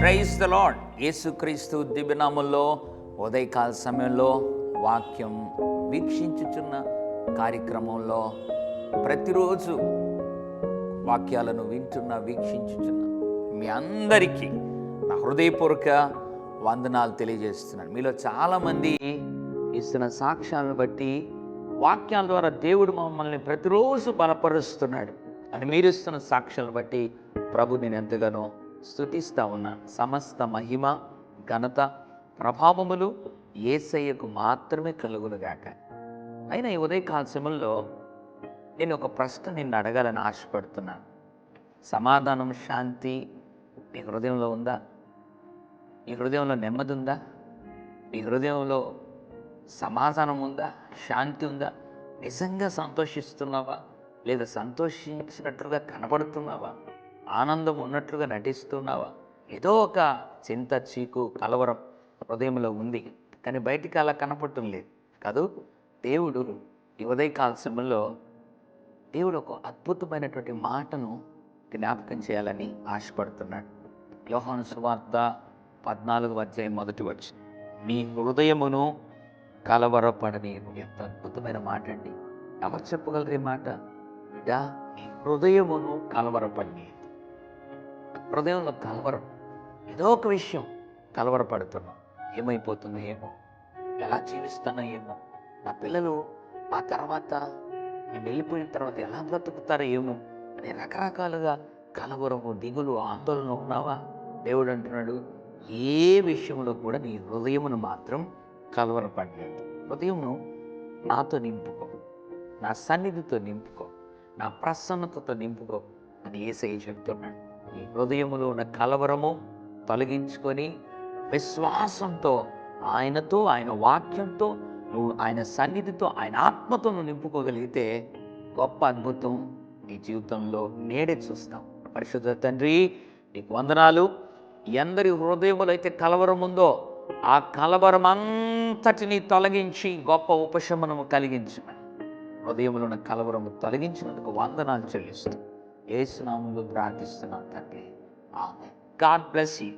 Praise the lord యేసుక్రీస్తు దివ్యనామంలో ఉదయకాల సమయంలో వాక్యం వీక్షించుచున్న కార్యక్రమంలో ప్రతిరోజు వాక్యాలను వింటున్న వీక్షించుచున్న మీ అందరికీ నా హృదయపూర్వక వందనాలు తెలియజేస్తున్నాను. మీలో చాలామంది ఇస్తున్న సాక్ష్యాలను బట్టి వాక్యాల ద్వారా దేవుడు మమ్మల్ని ప్రతిరోజు బలపరుస్తున్నాడు. అని మీరు ఇస్తున్న సాక్ష్యాలను బట్టి ప్రభు నేను ఎంతగానో స్థుతిస్తూ ఉన్నాను. సమస్త మహిమ ఘనత ప్రభావములు ఏసయ్యకు మాత్రమే కలుగునుగాక అయినా ఈ ఉదయకాల సమయంలో నేను ఒక ప్రశ్న నిన్ను అడగాలని ఆశపడుతున్నాను. సమాధానం శాంతి నీ హృదయంలో ఉందా? నీ హృదయంలో నెమ్మది ఉందా? నీ హృదయంలో సమాధానం ఉందా? శాంతి ఉందా? నిజంగా సంతోషిస్తున్నావా? లేదా సంతోషించినట్లుగా కనబడుతున్నావా? ఆనందం ఉన్నట్లుగా నటిస్తున్నావా? ఏదో ఒక చింత చీకు కలవరం హృదయంలో ఉంది. కానీ బయటికి అలా కనపడటం లేదు. కాదు దేవుడు ఈ ఉదయకాల సమయంలో దేవుడు ఒక అద్భుతమైనటువంటి మాటను జ్ఞాపకం చేయాలని ఆశపడుతున్నాడు. యోహాను సువార్త పద్నాలుగు అధ్యాయం మొదటి వచ్చి మీ హృదయమును కలవరపడని ఎంత అద్భుతమైన మాట అండి ఎవరు చెప్పగలరు ఈ మాట? బిడ్డా, హృదయమును కలవరపడి. హృదయంలో కలవరం. ఏదో ఒక విషయం కలవరపడుతున్నాం. ఏమైపోతుందో ఏమో. ఎలా జీవిస్తానో ఏమో. నా పిల్లలు ఆ తర్వాత నేను వెళ్ళిపోయిన తర్వాత ఎలా బ్రతుకుతారో ఏమో అని రకరకాలుగా కలవరము దిగులు ఆందోళన ఉన్నావా? దేవుడు అంటున్నాడు ఏ విషయంలో కూడా నీ హృదయమును మాత్రం కలవరపడలేదు. హృదయమును నాతో నింపుకో. నా సన్నిధితో నింపుకో. నా ప్రసన్నతతో నింపుకో అని ఏసై చెప్తున్నాడు. ఈ హృదయములో ఉన్న కలవరము తొలగించుకొని విశ్వాసంతో ఆయనతో ఆయన వాక్యంతో నువ్వు ఆయన సన్నిధితో ఆయన ఆత్మతో నువ్వు నింపుకోగలిగితే గొప్ప అద్భుతం నీ జీవితంలో నేడే చూస్తాం. పరిశుద్ధ తండ్రి నీకు వందనాలు. ఎందరి హృదయములైతే అయితే కలవరం ఉందో ఆ కలవరమంతటిని తొలగించి గొప్ప ఉపశమనము కలిగించమని హృదయంలో ఉన్న కలవరము తొలగించినందుకు వందనాలు చెల్లిస్తూ. ఏసునామంలో ప్రార్థిస్తున్నాం తండ్రి. God bless you.